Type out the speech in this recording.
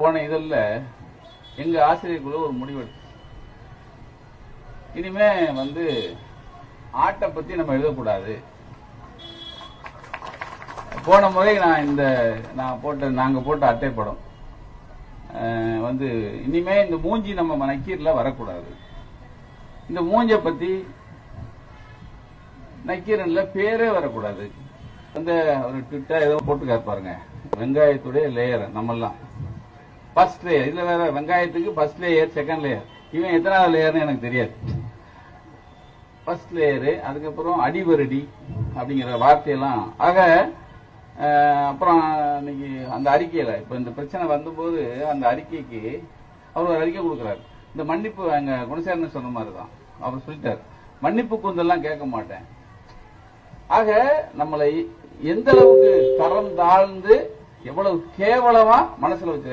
போன இதில் எங்க ஆசிரியர் குழு ஒரு முடிவெடுத்து இனிமே வந்து ஆட்டை பத்தி நம்ம எழுதக்கூடாது. போன முறை நான் இந்த நான் போட்ட நாங்க போட்ட அட்டை படம் அஹ், வந்து இனிமே இந்த மூஞ்சி நம்ம நக்கீரில் வரக்கூடாது. இந்த மூஞ்ச பத்தி நக்கீரன்ல பேரே வரக்கூடாது. அந்த ஒரு ட்விட்டர் ஏதோ போட்டு பாருங்க. வெங்காயத்துடைய லேயர் நம்மெல்லாம். ஃபர்ஸ்ட் லேயர் இதுல வேற வெங்காயத்துக்கு ஃபர்ஸ்ட் லேயர் செகண்ட் லேயர் இவன் எத்தனாவது லேயர்னு எனக்கு தெரியாது. ஃபர்ஸ்ட் லேயரு அதுக்கப்புறம் அடிவருடி அப்படிங்கிற வார்த்தையெல்லாம். ஆக அப்புறம் இன்னைக்கு அந்த அறிக்கையில இப்ப இந்த பிரச்சனை வந்தபோது அந்த அறிக்கைக்கு அவர் ஒரு அறிக்கை கொடுக்குறாரு. இந்த மன்னிப்பு அங்க குணசேரன் சொன்ன மாதிரி தான் அவர் சொல்லிட்டார். மன்னிப்பு கூந்தெல்லாம் கேட்க மாட்டேன். ஆக நம்மளை எந்த அளவுக்கு தரம் தாழ்ந்து எவ்வளவு கேவலமா மனசுல வச்சு